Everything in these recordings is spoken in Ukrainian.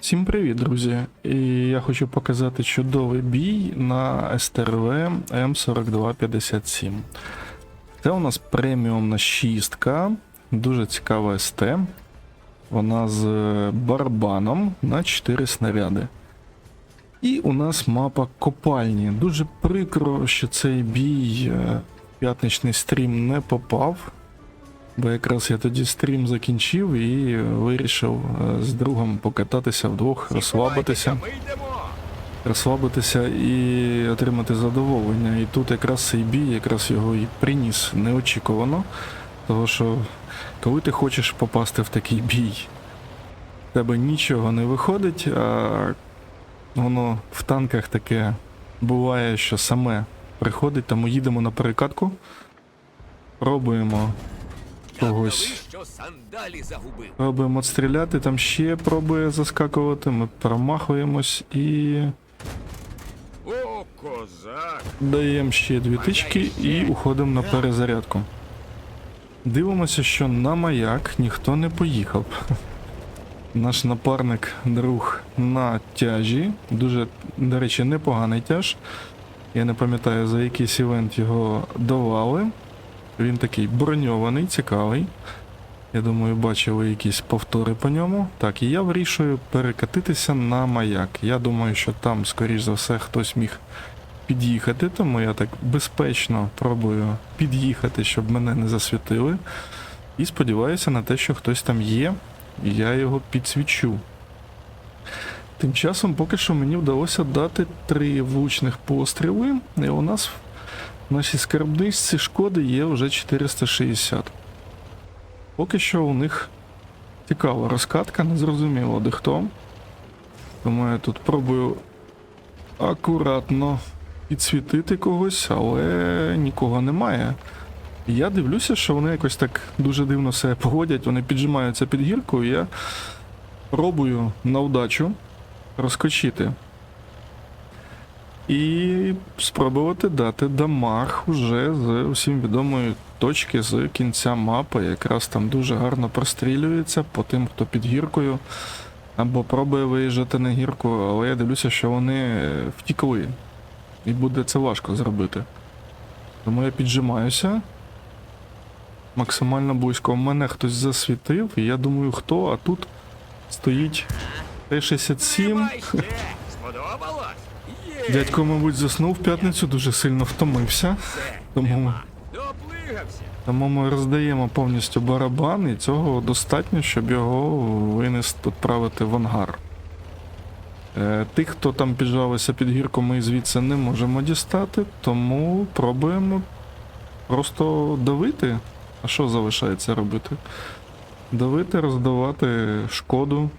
Всім привіт, друзі! І я хочу показати чудовий бій на СТРВ М4257. Це у нас преміумна шістка, дуже цікава СТ. Вона з барабаном на 4 снаряди. І у нас мапа копальні. Дуже прикро, що цей бій е, в п'ятничний стрім не попав. Бо якраз я тоді стрім закінчив і вирішив е, з другом покататися вдвох, розслабитися, розслабитися і отримати задоволення. І тут якраз цей бій, якраз його і приніс неочікувано. Тому що коли ти хочеш попасти в такий бій, в тебе нічого не виходить, а воно в танках таке буває, що саме приходить, тому їдемо на перекатку, пробуємо когось. Пробуємо стріляти, там ще пробує заскакувати, ми промахуємось і О, козак. даємо ще дві тички і уходимо на перезарядку. Дивимося, що на маяк ніхто не поїхав. Наш напарник, друг на тяжі. Дуже, до речі, непоганий тяж. Я не пам'ятаю, за якийсь івент його давали. Він такий броньований, цікавий. Я думаю, бачили якісь повтори по ньому. Так, і я вирішую перекатитися на маяк. Я думаю, що там, скоріш за все, хтось міг під'їхати, тому я так безпечно пробую під'їхати, щоб мене не засвітили. І сподіваюся на те, що хтось там є, і я його підсвічу. Тим часом поки що мені вдалося дати три влучних постріли, і у нас нашій скарбничці шкоди є вже 460. Поки що у них цікава розкатка, не зрозуміло де хто. Тому я тут пробую акуратно підсвітити когось, але нікого немає. Я дивлюся, що вони якось так дуже дивно себе поводять, вони піджимаються під гірку, і я пробую на вдачу розкочити. І спробувати дати дамаг уже з усім відомої точки з кінця мапи. Якраз там дуже гарно прострілюється по тим, хто під гіркою або пробує виїжджати на гірку, але я дивлюся, що вони втікли. І буде це важко зробити. Тому я піджимаюся. Максимально близько. Мене хтось засвітив, і я думаю, хто, а тут стоїть Т-67. Дядько, мабуть, заснув в п'ятницю, дуже сильно втомився. Тому. Тому ми роздаємо повністю барабан, і цього достатньо, щоб його винести, відправити в ангар. Е, Тих, хто там піджалися під гірку, ми звідси не можемо дістати, тому пробуємо просто давити. А що залишається робити? Давити, роздавати шкоду.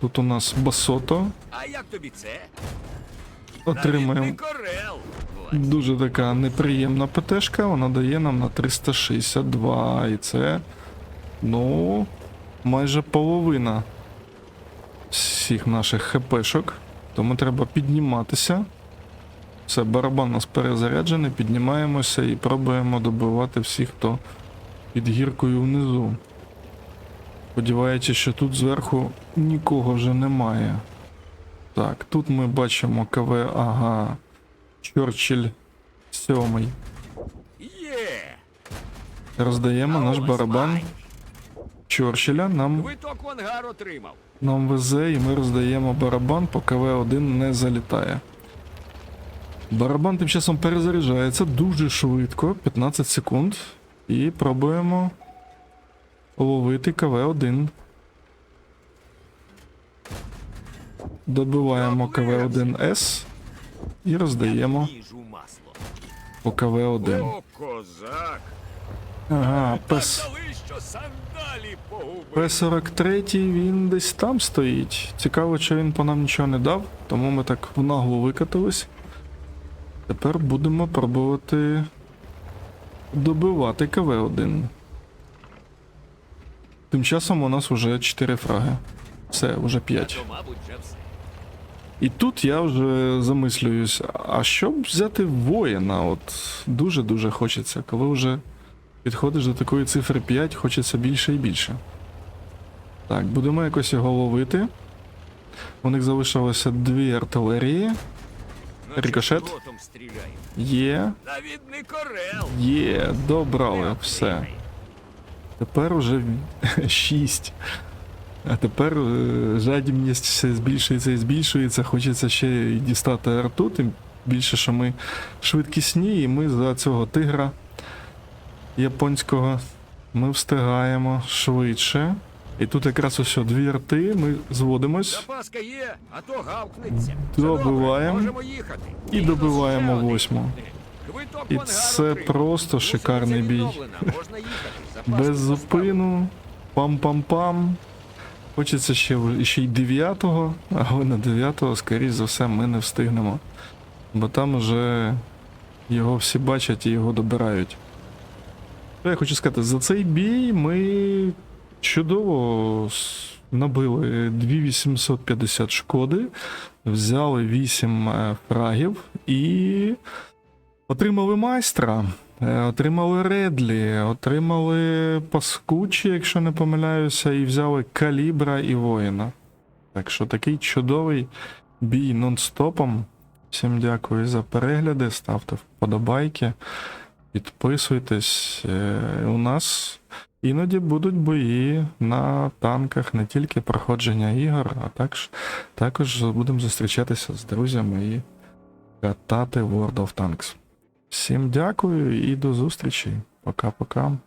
Тут у нас басото. А як тобі це? Ось. Дуже така неприємна ПТшка, вона дає нам на 362, і це, ну, майже половина всіх наших ХПшок. Тому треба підніматися. Все, барабан у нас перезаряджений, піднімаємося і пробуємо добивати всіх, хто під гіркою внизу. Сподіваючись, що тут зверху нікого вже немає. Так, тут ми бачимо КВ, ага. Чорчилль сьомий. Роздаємо наш барабан маєш. Чорчилля. Нам, нам везе, і ми роздаємо барабан, поки В1 не залітає. Барабан тим часом перезаряджається дуже швидко, 15 секунд. І пробуємо ловити КВ-1. Добиваємо КВ-1С і роздаємо по КВ-1. Ага, пес. дали, що сандалі погубив. П-43 він десь там стоїть. Цікаво, що він по нам нічого не дав, тому ми так в наглу викатились. Тепер будемо пробувати добивати КВ-1. Тим часом у нас вже 4 фраги. Все, вже 5. То, мабуть, вже все. І тут я вже замислююсь, а що б взяти воїна? От дуже-дуже хочеться. Коли вже підходиш до такої цифри 5, хочеться більше і більше. Так, будемо якось його ловити. У них залишилося дві артилерії. Наче Рикошет. Є, є, добрали, все. Тепер уже 6. А тепер е, жадібність все збільшується і збільшується. Хочеться ще й дістати арту, тим більше, що ми швидкісні, і ми за цього тигра японського ми встигаємо швидше. І тут якраз ось дві арти, ми зводимось Запаска є, а то гавкнеться. Добиваємо. І добиваємо восьму. І це просто шикарний бій. Без зупину. Пам-пам-пам. Хочеться ще, ще й дев'ятого, але на дев'ятого, скоріш за все, ми не встигнемо. Бо там уже його всі бачать і його добирають. Я хочу сказати, за цей бій ми чудово набили 2850 шкоди, взяли 8 е, фрагів і отримали майстра. Е, Отримали Редлі, отримали Паскучі, якщо не помиляюся, і взяли Калібра і воїна. Так що такий чудовий бій нон-стопом. Всім дякую за перегляди, ставте вподобайки, підписуйтесь. Е, У нас іноді будуть бої на танках, не тільки проходження ігор, а також, також будемо зустрічатися з друзями і катати World of Tanks. Всім дякую і до зустрічі. Пока-пока.